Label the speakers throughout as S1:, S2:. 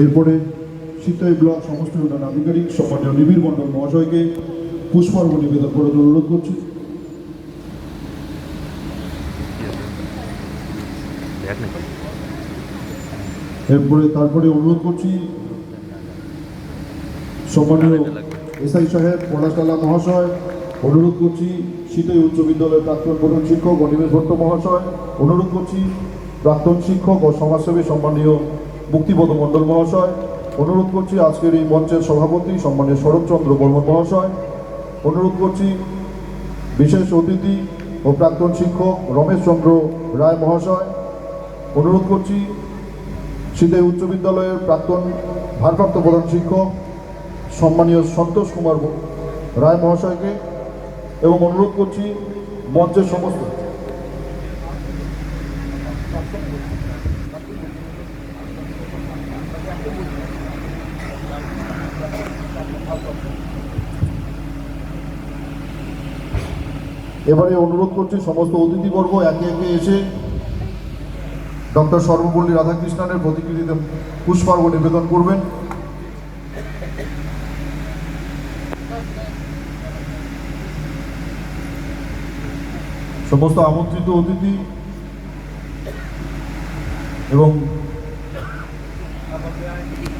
S1: এরপরে সিতাই ব্লক সমস্ত উন্নয়ন আধিকারিক, সম্মানীয় নিবিড় মণ্ডল মহাশয়কে পুষ্পার্ঘ নিবেদন করে অনুরোধ করছি। এরপরে তারপরে অনুরোধ করছি সম্মানীয় এসআই সাহেব, পলাশালা মহাশয়, অনুরোধ করছি শীতই উচ্চ বিদ্যালয়ের প্রাক্তন প্রধান শিক্ষক অনিমেষ ভট্ট মহাশয়, অনুরোধ করছি প্রাক্তন শিক্ষক ও সমাজসেবী সম্মানীয় মুক্তিপদ মণ্ডল মহাশয়। অনুরোধ করছি আজকের এই মঞ্চের সভাপতি সম্মানীয় শরৎচন্দ্র বর্মন মহাশয়। অনুরোধ করছি বিশেষ অতিথি ও প্রাক্তন শিক্ষক রমেশ চন্দ্র রায় মহাশয়। অনুরোধ করছি সিদ্ধে উচ্চ বিদ্যালয়ের প্রাক্তন ভারপ্রাপ্ত প্রধান শিক্ষক সম্মানীয় সন্তোষ কুমার রায় মহাশয়কে। এবং অনুরোধ করছি মঞ্চের সমস্ত এবারে অনুরোধ করছি সমস্ত অতিথিবর্গ একে একে এসে ডক্টর সর্বপল্লী রাধাকৃষ্ণনের প্রতিকৃতিতে পুষ্পার্ঘ নিবেদন করবেন। সমস্ত আমন্ত্রিত অতিথি এবং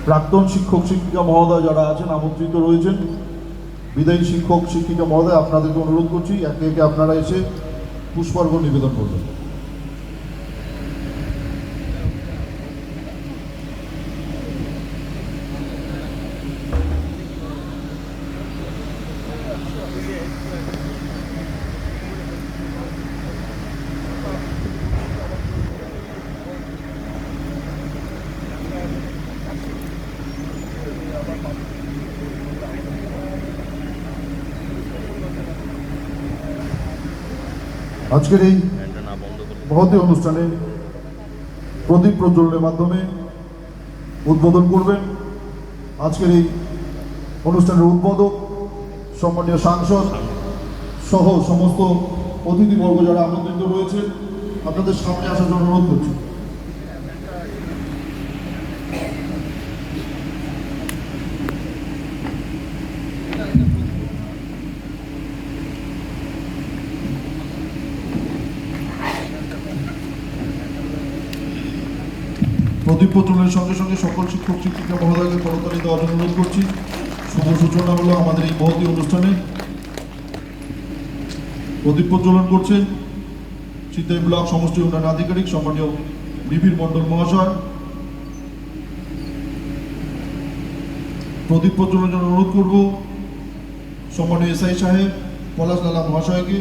S1: প্রাক্তন শিক্ষক শিক্ষিকা মহোদয় যারা আছেন, আমন্ত্রিত রয়েছেন। বিদায়ী শিক্ষক শিক্ষিকা মহোদয় আপনাদেরকে অনুরোধ করছি একে একে আপনারা এসে পুষ্পার্ঘ নিবেদন করবেন। আজকের এই মহতী অনুষ্ঠানে প্রদীপ প্রজ্বলনের মাধ্যমে উদ্বোধন করবেন আজকের এই অনুষ্ঠানের উদ্বোধক সম্মানীয় সাংসদ সহ সমস্ত অতিথিবর্গ যারা আমন্ত্রিত রয়েছে আপনাদের সামনে আসার জন্য অনুরোধ করছি। প্রদীপ প্রজ্বলনের সঙ্গে সঙ্গে সকল শিক্ষক, শিক্ষিকা, মহোদয়কে করতালি অনুরোধ করছি। শুভ সূচনা হলো আমাদের এই মহতী অনুষ্ঠানে। প্রদীপ প্রজ্বলন করছেন চিত্তাই ব্লক সমষ্টি উন্নয়ন আধিকারিক, সম্মানীয় নিবিড় মণ্ডল মহাশয়। প্রদীপ প্রজ্বলনের জন্য অনুরোধ করব সম্মানীয় এসআই সাহেব পলাশ লালা মহাশয়কে।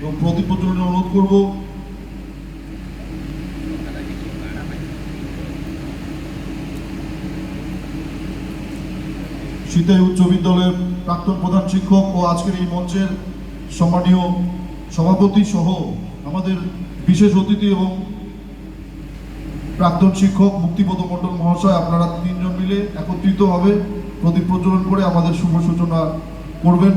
S1: এবং প্রদীপ প্রজ্বলনের অনুরোধ করব সিতাই উচ্চ বিদ্যালয়ের প্রাক্তন প্রধান শিক্ষক ও আজকের এই মঞ্চের সম্মানীয় সভাপতি সহ আমাদের বিশেষ অতিথি এবং প্রাক্তন শিক্ষক মুক্তিপদ মণ্ডল মহাশয় আপনারা তিনজন মিলে একত্রিতভাবে প্রদীপ প্রচলন করে আমাদের শুভ সূচনা করবেন।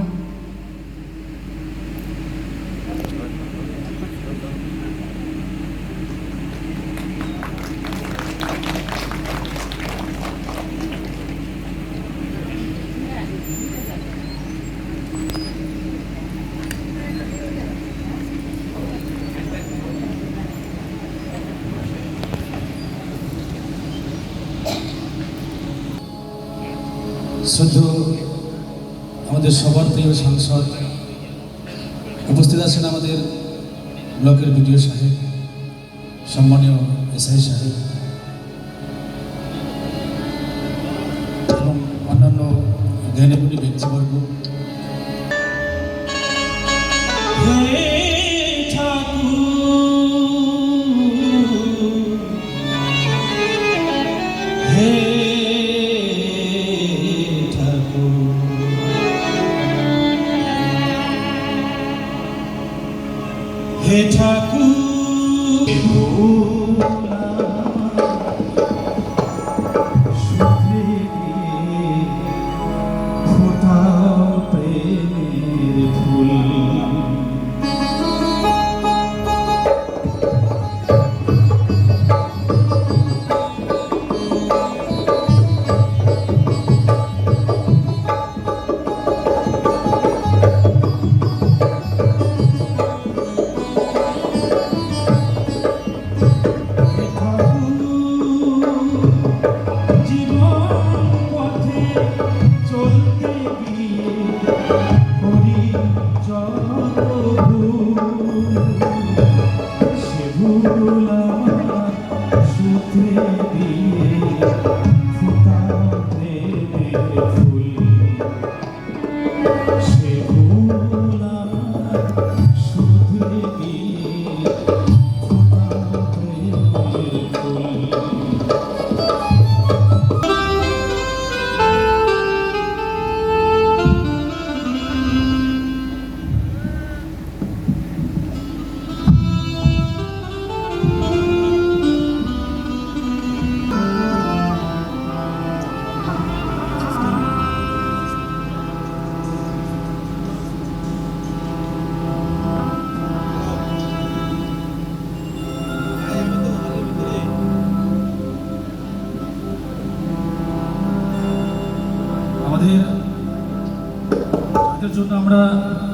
S2: জন্য আমরা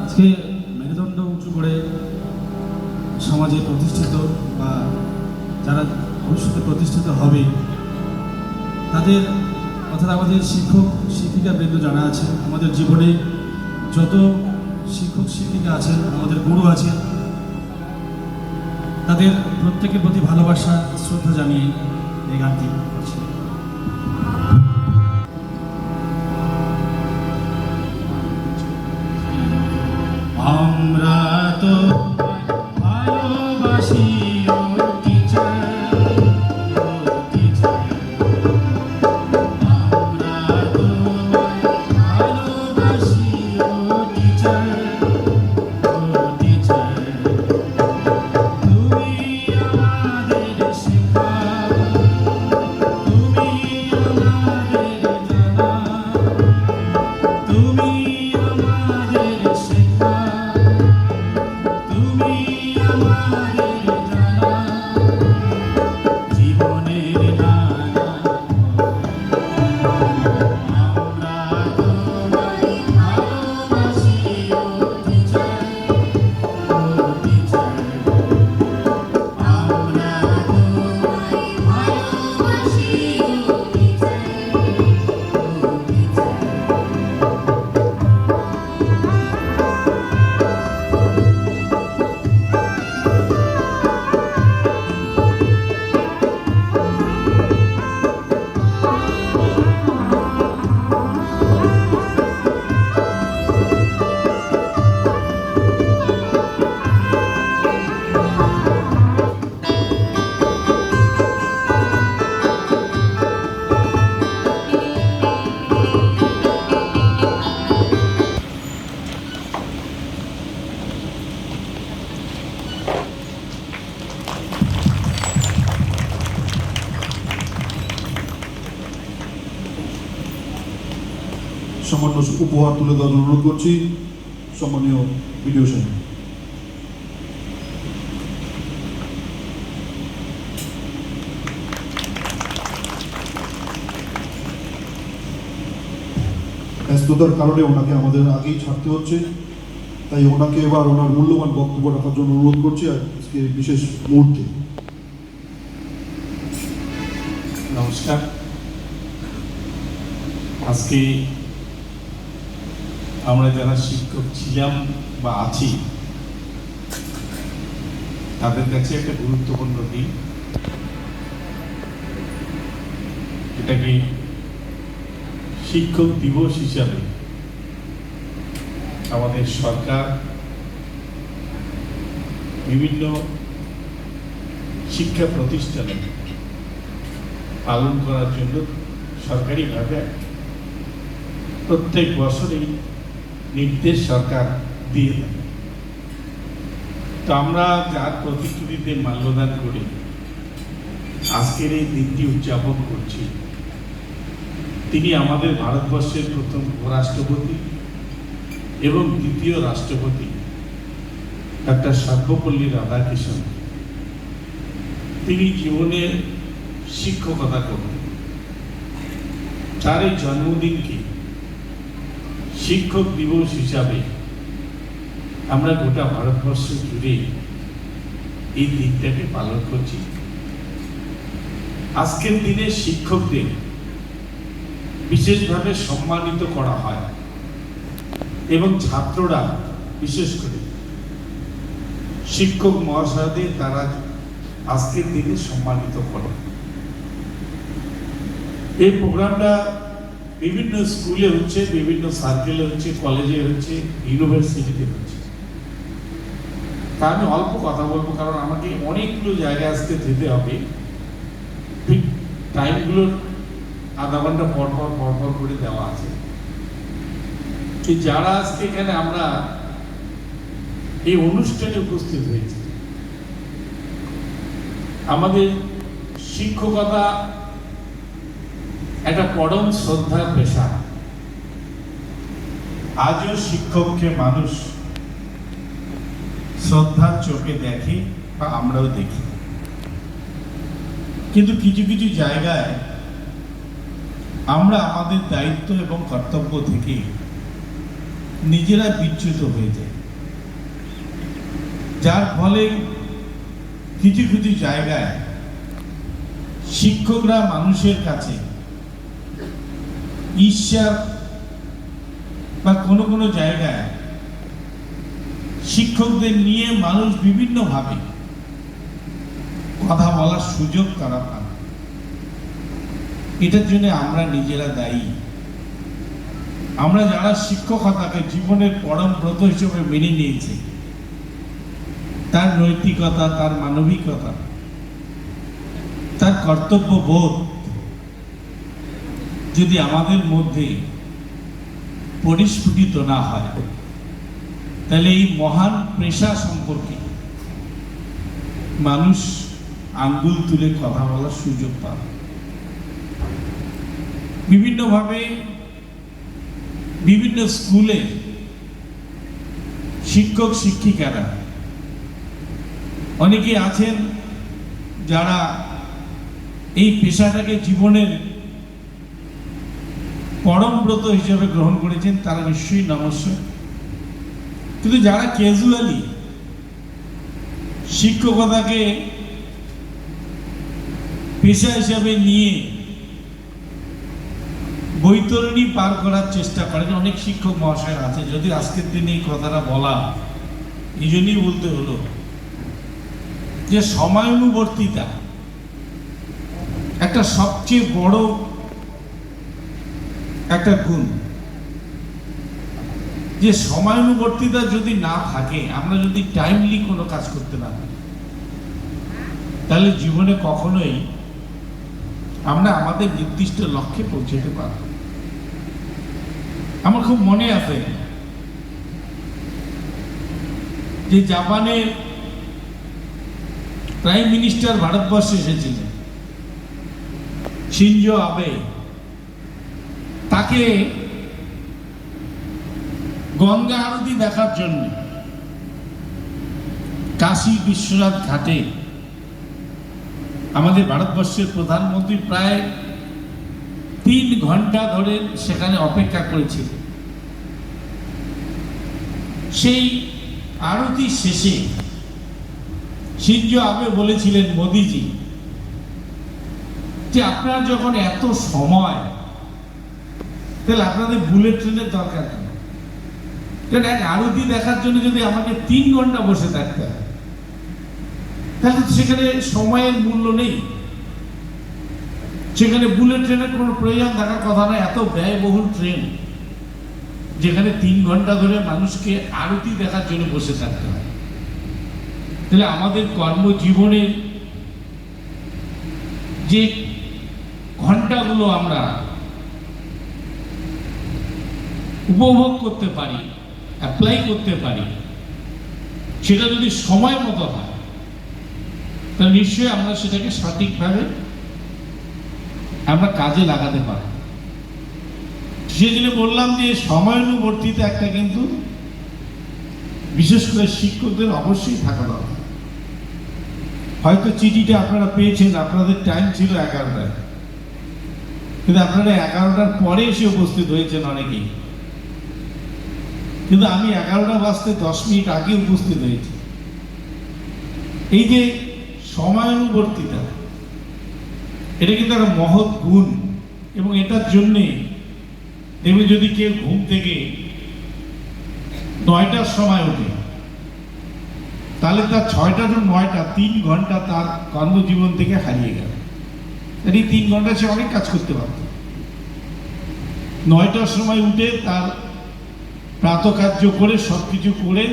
S2: আজকে মেরুদণ্ড উঁচু করে সমাজে প্রতিষ্ঠিত বা যারা ভবিষ্যতে প্রতিষ্ঠিত হবে, তাদের অর্থাৎ আমাদের শিক্ষক, শিক্ষিকা বৃন্দ যারা আছে আমাদের জীবনে যত শিক্ষক, শিক্ষিকা আছেন, আমাদের গুরু আছেন, তাদের প্রত্যেকের প্রতি ভালোবাসা, শ্রদ্ধা জানিয়ে এই গানটি। আমরা তো জীবনের নানা
S1: উপহার তুলে দেওয়ার অনুরোধ করছি। সম্মানীয় ভিডিও সাহেব। ব্যস্ততার কারণে ওনাকে আমাদের আগেই ছাড়তে হচ্ছে। তাই ওনাকে এবার ওনার মূল্যবান বক্তব্য রাখার জন্য অনুরোধ করছি আজকে বিশেষ মুহূর্তে।
S3: নমস্কার। আজকে আমরা যারা শিক্ষক ছিলাম বা আছি, তাদের কাছে একটা গুরুত্বপূর্ণ দিন। এটাকে শিক্ষক দিবস হিসাবে আমাদের সরকার বিভিন্ন শিক্ষা প্রতিষ্ঠানে পালন করার জন্য সরকারিভাবে প্রত্যেক বছরই নির্দেশ সরকার দিয়ে দেয় তো আমরা যার প্রতিশ্রুতিতে মাল্যদান করি, আজকের এই দিনটি উদযাপন করছি। তিনি আমাদের ভারতবর্ষের প্রথম উপরাষ্ট্রপতি এবং দ্বিতীয় রাষ্ট্রপতি, ডাক্তার সর্বপল্লী রাধাকৃষ্ণ তিনি জীবনে শিক্ষকতা করতেন তার এই জন্মদিনকে শিক্ষক দিবস হিসাবে আমরা গোটা ভারতবর্ষ জুড়ে এই দিনটাকে পালন করছি। আজকের দিনে শিক্ষকদের বিশেষভাবে সম্মানিত করা হয় এবং ছাত্ররা বিশেষ করে শিক্ষক মহাশয়দের তারা আজকের দিনে সম্মানিত করে।
S4: এই প্রোগ্রামটা বিভিন্ন স্কুলে হচ্ছে, বিভিন্ন সার্কেলে হচ্ছে কলেজে হচ্ছে ইউনিভার্সিটিতে হচ্ছে। তা আমি অল্প কথা বলব, কারণ আমাকে অনেকগুলো জায়গায় আজকে যেতে হবে। ঠিক টাইমগুলো আধা ঘণ্টা পর পর পর পর করে দেওয়া আছে। কি যারা আজকে এখানে আমরা এই অনুষ্ঠানে উপস্থিত হয়েছি, আমাদের শিক্ষকতা একটা পরম শ্রদ্ধার পেশা।
S3: আজও শিক্ষককে মানুষ শ্রদ্ধার চোখে দেখে বা আমরাও দেখি। কিন্তু কিছু কিছু জায়গায় আমরা আমাদের দায়িত্ব এবং কর্তব্য থেকে নিজেরা বিচ্যুত হয়ে যাই। যার ফলে কিছু কিছু জায়গায় শিক্ষকরা মানুষের কাছে ঈশ্বর বা কোনো কোনো জায়গায় শিক্ষকদের নিয়ে মানুষ বিভিন্নভাবে কথা বলার সুযোগ তারা পান। এটার জন্য আমরা নিজেরা দায়ী। আমরা যারা শিক্ষকতাকে জীবনের পরম ব্রত হিসেবে মেনে নিয়েছি, তার নৈতিকতা, তার মানবিকতা, তার কর্তব্য বোধ যদি আমাদের মধ্যে পরিস্ফুটিত না হয়, তাহলে এই মহান পেশা সম্পর্কে মানুষ আঙ্গুল তুলে কথা বলার সুযোগ পাবে। বিভিন্নভাবে বিভিন্ন স্কুলে শিক্ষক, শিক্ষিকারা অনেকে আছেন যারা এই পেশাটাকে জীবনের পরম ব্রত হিসেবে গ্রহণ করেছেন, তারা নিশ্চয়ই নমস্য কিন্তু যারা ক্যাজুয়ালি শিক্ষকতাকে পেশা হিসাবে নিয়ে বৈতরণী পার করার চেষ্টা করেন, অনেক শিক্ষক মহাশয় আছে, যদি আজকের দিনে এই কথাটা বলা, এই জন্যই বলতে হলো যে সময়ানুবর্তিতা একটা সবচেয়ে বড় একটা গুণ। যে সময়ানুবর্তিতা যদি না থাকে, আমরা যদি টাইমলি কোনো কাজ করতে না পারি, তাহলে জীবনে কখনোই আমরা আমাদের নির্দিষ্ট লক্ষ্যে পৌঁছতে পারব আমার খুব মনে আছে যে জাপানের প্রাইম মিনিস্টার ভারতবর্ষে এসেছিলেন, শিনজো আবে। তাকে গঙ্গা আরতি দেখার জন্য কাশী বিশ্বনাথ ঘাটে আমাদের ভারতবর্ষের প্রধানমন্ত্রী প্রায় তিন ঘণ্টা ধরে সেখানে অপেক্ষা করেছিল। সেই আরতি শেষে সিঞ্জো আবে বলেছিলেন মোদিজি যে আপনারা যখন এত সময় তাহলে আপনাদের বুলেট ট্রেনের দরকার নেই কারণ এক আরতি দেখার জন্য যদি আমাকে তিন ঘণ্টা বসে থাকতে হয়, তাহলে সেখানে সময়ের মূল্য নেই। সেখানে বুলেট ট্রেনের কোনো প্রয়োজন থাকার কথা না, এত ব্যয়বহুল ট্রেন যেখানে তিন ঘণ্টা ধরে মানুষকে আরতি দেখার জন্য বসে থাকতে হয়। তাহলে আমাদের কর্মজীবনের যে ঘন্টাগুলো আমরা উপভোগ করতে পারি অ্যাপ্লাই করতে পারি, সেটা যদি সময় মতো হয়, তাহলে নিশ্চয়ই আমরা সেটাকে সঠিকভাবে আমরা কাজে লাগাতে পারি সেজন্য বললাম যে সময়ানুবর্তিতা একটা কিন্তু বিশেষ করে শিক্ষকদের অবশ্যই থাকা দরকার। হয়তো চিঠিটা আপনারা পেয়েছেন, আপনাদের টাইম ছিল এগারোটায়। কিন্তু আপনারা এগারোটার পরে এসে উপস্থিত হয়েছেন অনেকেই। কিন্তু আমি এগারোটা বাজতে দশ মিনিট আগে উপস্থিত হয়েছি। এই যে সময়ানুবর্তিতা, এটা কিন্তু একটা মহৎ গুণ এবং এটার জন্যে দেখবে যদি কেউ ঘুম থেকে নয়টার সময় ওঠে, তাহলে তার ছয়টা টু নয়টা, তিন ঘণ্টা তার কর্মজীবন থেকে হারিয়ে গেল। এই তিন ঘণ্টা সে অনেক কাজ করতে পারত। নয়টার সময় উঠে তার প্রাতকার্য করে সব কিছু করে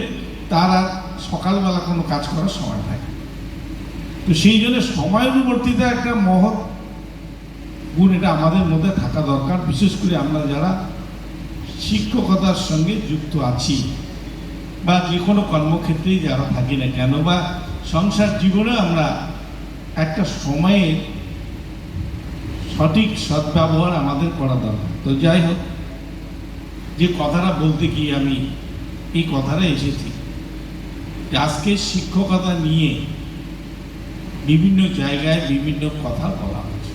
S3: তার আর সকালবেলা কোনো কাজ করার সময় থাকে তো সেই জন্য সময়ানুবর্তিতা একটা মহৎ গুণ এটা আমাদের মধ্যে থাকা দরকার। বিশেষ করে আমরা যারা শিক্ষকতার সঙ্গে যুক্ত আছি বা যে কোনো কর্মক্ষেত্রেই যারা থাকি না কেন বা সংসার জীবনে আমরা একটা সময়ের সঠিক সদ্ব্যবহার আমাদের করা দরকার। তো যাই হোক যে কথাটা বলতে গিয়ে আমি এই কথাটা এসেছি। আজকে শিক্ষকতা নিয়ে বিভিন্ন জায়গায় বিভিন্ন কথা বলা হচ্ছে।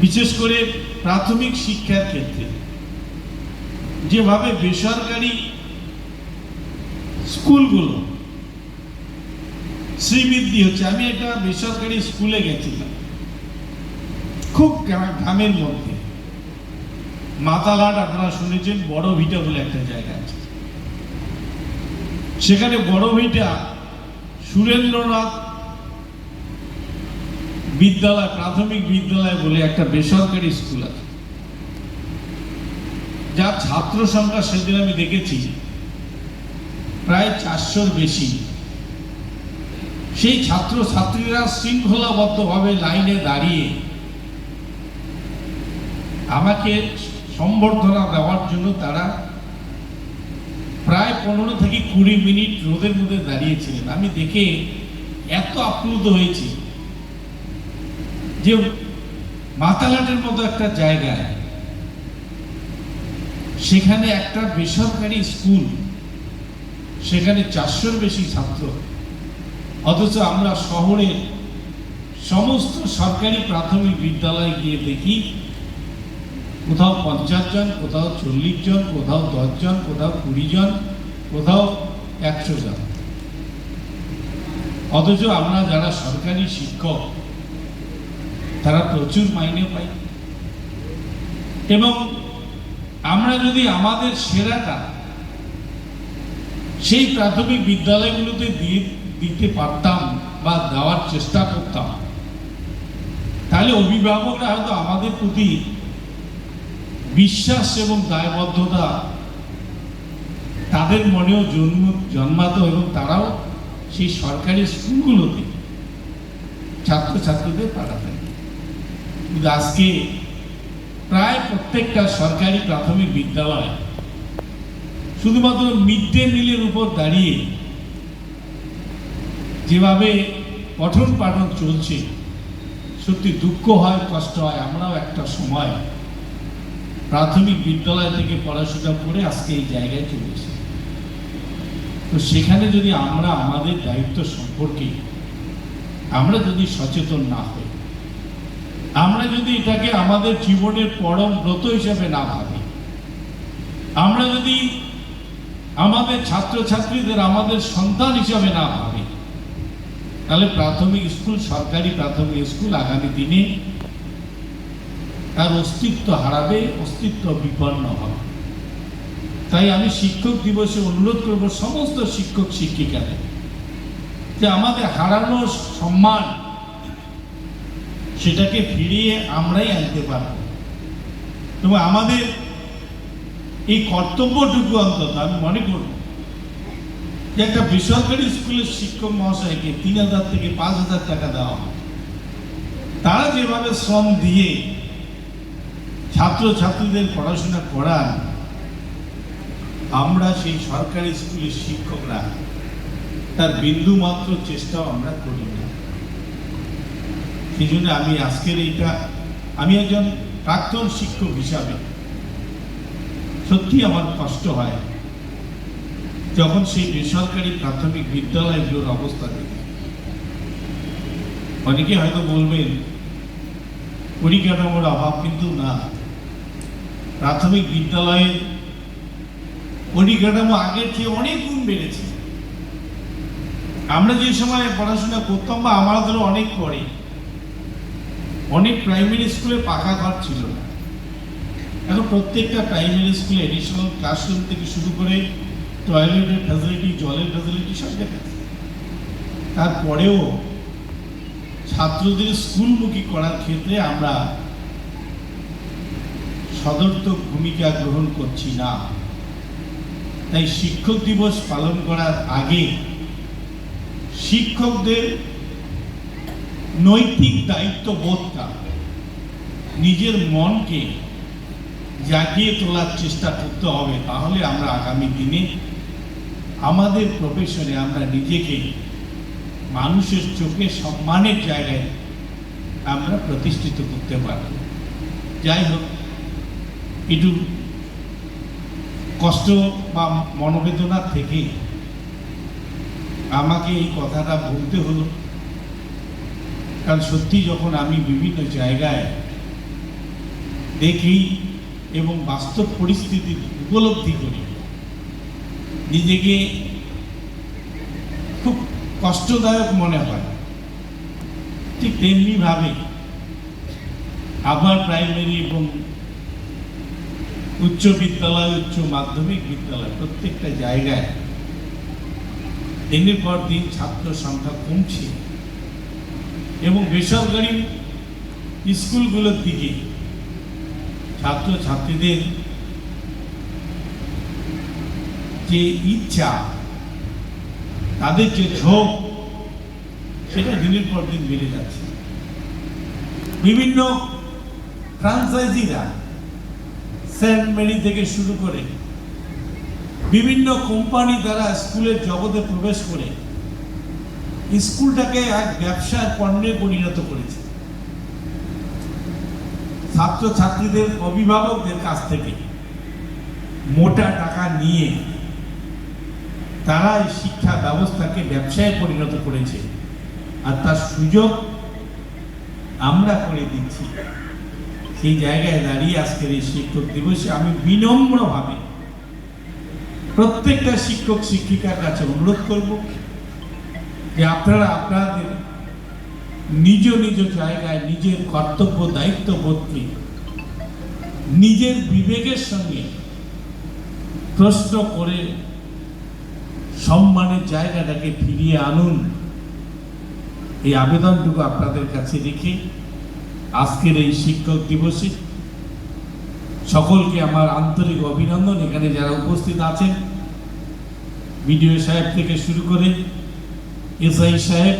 S3: বিশেষ করে প্রাথমিক শিক্ষার ক্ষেত্রে। যেভাবে বেসরকারি স্কুলগুলো শ্রীবৃদ্ধি হচ্ছে, আমি একটা বেসরকারি স্কুলে গেছিলাম। খুব গ্রা- গ্রামের মধ্যে। মাতালাট আপনারা শুনেছেন, বড় ভিটা বলে একটা জায়গা আছে। সেখানে বড় ভিটা সুরেন্দ্রনাথ বিদ্যালয়, প্রাথমিক বিদ্যালয় বলে একটা বেসরকারি স্কুল আছে। যার ছাত্র সংখ্যা সেদিন আমি দেখেছি, প্রায় চারশোর বেশি। সেই ছাত্র ছাত্রীরা শৃঙ্খলাবদ্ধভাবে লাইনে দাঁড়িয়ে আমাকে সম্বর্ধনা দেওয়ার জন্য তারা প্রায় পনেরো থেকে কুড়ি মিনিট রোদের মধ্যে দাঁড়িয়েছিলেন। আমি দেখে এত আপ্লুত হয়েছি যে মাতালাটের মতো একটা জায়গায় সেখানে একটা বেসরকারি স্কুল, সেখানে চারশোর বেশি ছাত্র, অথচ আমরা শহরের সমস্ত সরকারি প্রাথমিক বিদ্যালয়ে গিয়ে দেখি কোথাও পঞ্চাশ জন, কোথাও চল্লিশ জন, কোথাও দশ জন, কোথাও কুড়ি জন, কোথাও একশো জন। অথচ আমরা যারা সরকারি শিক্ষক, তারা প্রচুর মাইনে পাই। এবং আমরা যদি আমাদের সেরাটা সেই প্রাথমিক বিদ্যালয়গুলোতে দিয়ে দিতে পারতাম বা দেওয়ার চেষ্টা করতাম, তাহলে অভিভাবকরা হয়তো আমাদের প্রতি বিশ্বাস এবং দায়বদ্ধতা তাদের মনেও জন্ম, জন্মাতো এবং তারাও সেই সরকারি স্কুলগুলোতে ছাত্রছাত্রীদের পাঠাতেন। কিন্তু আজকে প্রায় প্রত্যেকটা সরকারি প্রাথমিক বিদ্যালয় শুধুমাত্র মিড ডে মিলের উপর দাঁড়িয়ে যেভাবে পঠন পাঠন চলছে, সত্যি দুঃখ হয়, কষ্ট হয়, আমরাও একটা সময় প্রাথমিক বিদ্যালয় থেকে পড়াশোনা করে আজকে এই জায়গায় চলে এসেছি। তো সেখানে যদি আমরা আমাদের দায়িত্ব সম্পর্কে আমরা যদি সচেতন না হই, আমরা যদি এটাকে আমাদের জীবনের পরম ব্রত হিসেবে না ভাবি, আমরা যদি আমাদের ছাত্রছাত্রীদের আমাদের সন্তান হিসাবে না ভাবি, তাহলে প্রাথমিক স্কুল সরকারি প্রাথমিক স্কুল আগামী দিনে তার অস্তিত্ব হারাবে, অস্তিত্ব বিপন্ন হবে। তাই আমি শিক্ষক দিবসে অনুরোধ করব সমস্ত শিক্ষক শিক্ষিকাদের যে আমাদের হারানো সম্মান সেটাকে ফিরিয়ে আমরাই আনতে পারব। এবং আমাদের এই কর্তব্যটুকু অন্তত আমি মনে করব যে একটা বেসরকারি স্কুলের শিক্ষক মহাশয়কে তিন হাজার থেকে পাঁচ হাজার টাকা দেওয়া হয়। তারা যেভাবে শ্রম দিয়ে ছাত্র ছাত্রীদের পড়াশোনা করা, আমরা সেই সরকারি স্কুলের শিক্ষকরা, তার বিন্দু মাত্র চেষ্টাও আমরা করি না। সেই জন্য আমি আজকের এইটা, আমি একজন প্রাক্তন শিক্ষক হিসাবে সত্যি আমার কষ্ট হয় যখন সেই বেসরকারি প্রাথমিক বিদ্যালয়গুলোর অবস্থা দেখি। অনেকে হয়তো বলবেন পরিকাঠামোর অভাব কিন্তু না। প্রাথমিক বিদ্যালয়ের পরিকাঠামো আগের চেয়ে অনেক গুণ বেড়েছে। আমরা যে সময় পড়াশোনা করতাম বা আমাদেরও অনেক পরে, অনেক প্রাইমারি স্কুলে পাকা ঘর ছিল। না এখন প্রত্যেকটা প্রাইমারি স্কুলে এডিশনাল ক্লাসরুম থেকে শুরু করে টয়লেটের ফ্যাসিলিটি জলের ফ্যাসিলিটি সব দেখাচ্ছে তারপরেও ছাত্রদের স্কুলমুখী করার ক্ষেত্রে আমরা সদর্থক ভূমিকা গ্রহণ করছি না। তাই শিক্ষক দিবস পালন করার আগে শিক্ষকদের নৈতিক দায়িত্ববোধটা নিজের মনকে জাগিয়ে তোলার চেষ্টা করতে হবে। তাহলে আমরা আগামী দিনে আমাদের প্রফেশনে আমরা নিজেকে মানুষের চোখে সম্মানের জায়গায় আমরা প্রতিষ্ঠিত করতে পারব। যাই হোক একটু কষ্ট বা মনোবেদনার থেকে আমাকে এই কথাটা বলতে হলো। কারণ সত্যি যখন আমি বিভিন্ন জায়গায় দেখি এবং বাস্তব পরিস্থিতি উপলব্ধি করি, নিজেকে খুব কষ্টদায়ক মনে হয়। ঠিক তেমনিভাবে আবার প্রাইমারি এবং উচ্চ বিদ্যালয়, উচ্চ মাধ্যমিক বিদ্যালয় প্রত্যেকটা জায়গায় দিনের পর দিন ছাত্র সংখ্যা কমছে। এবং বেসরকারি স্কুলগুলোর দিকে ছাত্র ছাত্রীদের যে ইচ্ছা, তাদের যে ঝোঁক, সেটা দিনের পর দিন বেড়ে যাচ্ছে। বিভিন্ন ফ্রাঞ্চাইজিরা সেন্ট মেরি থেকে শুরু করে বিভিন্ন কোম্পানি দ্বারা স্কুলের জগতে প্রবেশ করে স্কুলটাকে এক ব্যবসার পণ্যে পরিণত করেছে। ছাত্র ছাত্রীদের অভিভাবকদের কাছ থেকে মোটা টাকা নিয়ে তারা শিক্ষা ব্যবস্থাকে ব্যবসায় পরিণত করেছে। আর তার সুযোগ আমরা করে দিচ্ছি। সেই জায়গায় দাঁড়িয়ে আজকের এই শিক্ষক দিবসে আমি বিনম্রভাবে প্রত্যেকটা শিক্ষক শিক্ষিকার কাছে অনুরোধ করব যে আপনারা আপনাদের নিজ নিজ জায়গায় নিজের কর্তব্য দায়িত্ব বোধকে নিজের বিবেকের সঙ্গে প্রশ্ন করে সম্মানের জায়গাটাকে ফিরিয়ে আনুন। এই আবেদনটুকু আপনাদের কাছে রেখে আজকের এই শিক্ষক দিবসে সকলকে আমার আন্তরিক অভিনন্দন। এখানে যারা উপস্থিত আছেন, বিডিও সাহেব থেকে শুরু করে এসআই সাহেব,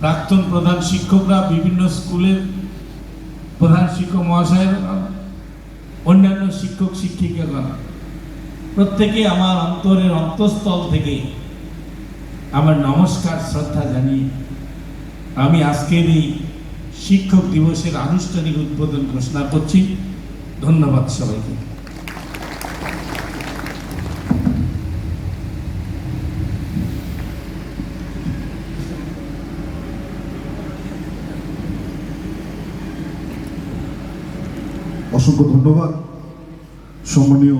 S3: প্রাক্তন প্রধান শিক্ষকরা, বিভিন্ন স্কুলের প্রধান শিক্ষক মহাশয়েরা অন্যান্য শিক্ষক শিক্ষিকাগণ, প্রত্যেকে আমার অন্তরের অন্তঃস্থল থেকে আমার নমস্কার, শ্রদ্ধা জানিয়ে আমি আজকের এই শিক্ষক দিবসের আনুষ্ঠানিক উদ্বোধন ঘোষণা করছি। ধন্যবাদ সবাইকে।
S1: অসংখ্য ধন্যবাদ। সম্মানীয়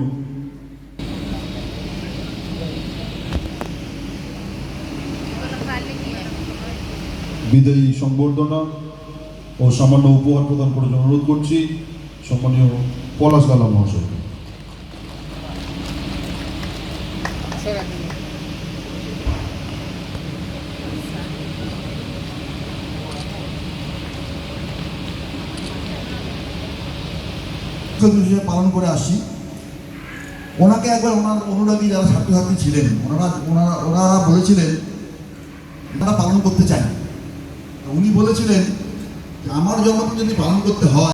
S1: বিদায়ী সংবর্ধনা। ও সামান্য উপহার প্রদান করার জন্য অনুরোধ করছি। সম্মানীয় পলাশ গালা মহাশয়।
S5: পালন করে আসি। ওনাকে একবার ওনার অনুরাগী যারা ছাত্রছাত্রী ছিলেন, ওনারা ওনারা ওনারা বলেছিলেন তারা পালন করতে চান উনি বলেছিলেন আমার জন্মদিন যদি পালন করতে হয়